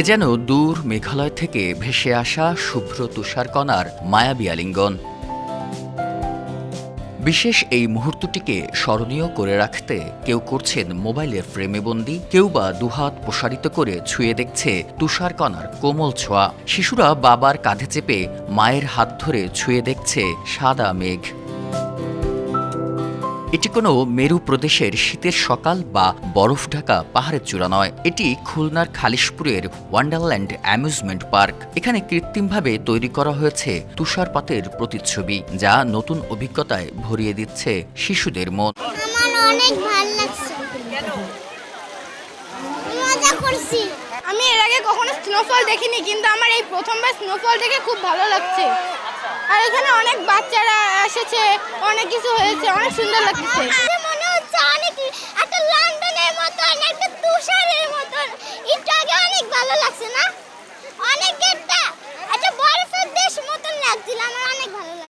এ যেন দূর মেঘালয় থেকে ভেসে আসা শুভ্র তুষারকণার মায়াবী আলিঙ্গন। বিশেষ এই মুহূর্তটিকে স্মরণীয় করে রাখতে কেউ করছেন মোবাইলের ফ্রেমে বন্দি, কেউ বা দুহাত প্রসারিত করে ছুঁয়ে দেখছে তুষারকণার কোমল ছোঁয়া। শিশুরা বাবার কাঁধে চেপে মায়ের হাত ধরে ছুঁয়ে দেখছে সাদা মেঘ। এটি কোনো মেরু প্রদেশের শীতের সকাল বা বরফ ঢাকা পাহাড়ের চূড়া নয়। এটি খুলনার খালিশপুরের ওয়ান্ডারল্যান্ড অ্যামিউজমেন্ট পার্ক। এখানে কৃত্রিমভাবে তৈরি করা হয়েছে তুষারপাতের প্রতিচ্ছবি যা নতুন অভিজ্ঞতায় ভরিয়ে দিচ্ছে শিশুদের মন। আমার অনেক ভালো লাগছে। মজা করছি। আমি এর আগে কখনো স্নোফল দেখিনি কিন্তু আমার এই প্রথমবার স্নোফল দেখে খুব ভালো লাগছে। আর এখানে অনেক বাচ্চারা হয়েছে, অনেক কিছু হয়েছে, অনেক সুন্দর লাগছে মনে হচ্ছে একটা মতন একটা মতন। অনেক ভালো লাগছে না? অনেক একটা একটা বরফের দেশ মতন লাগছিল অনেক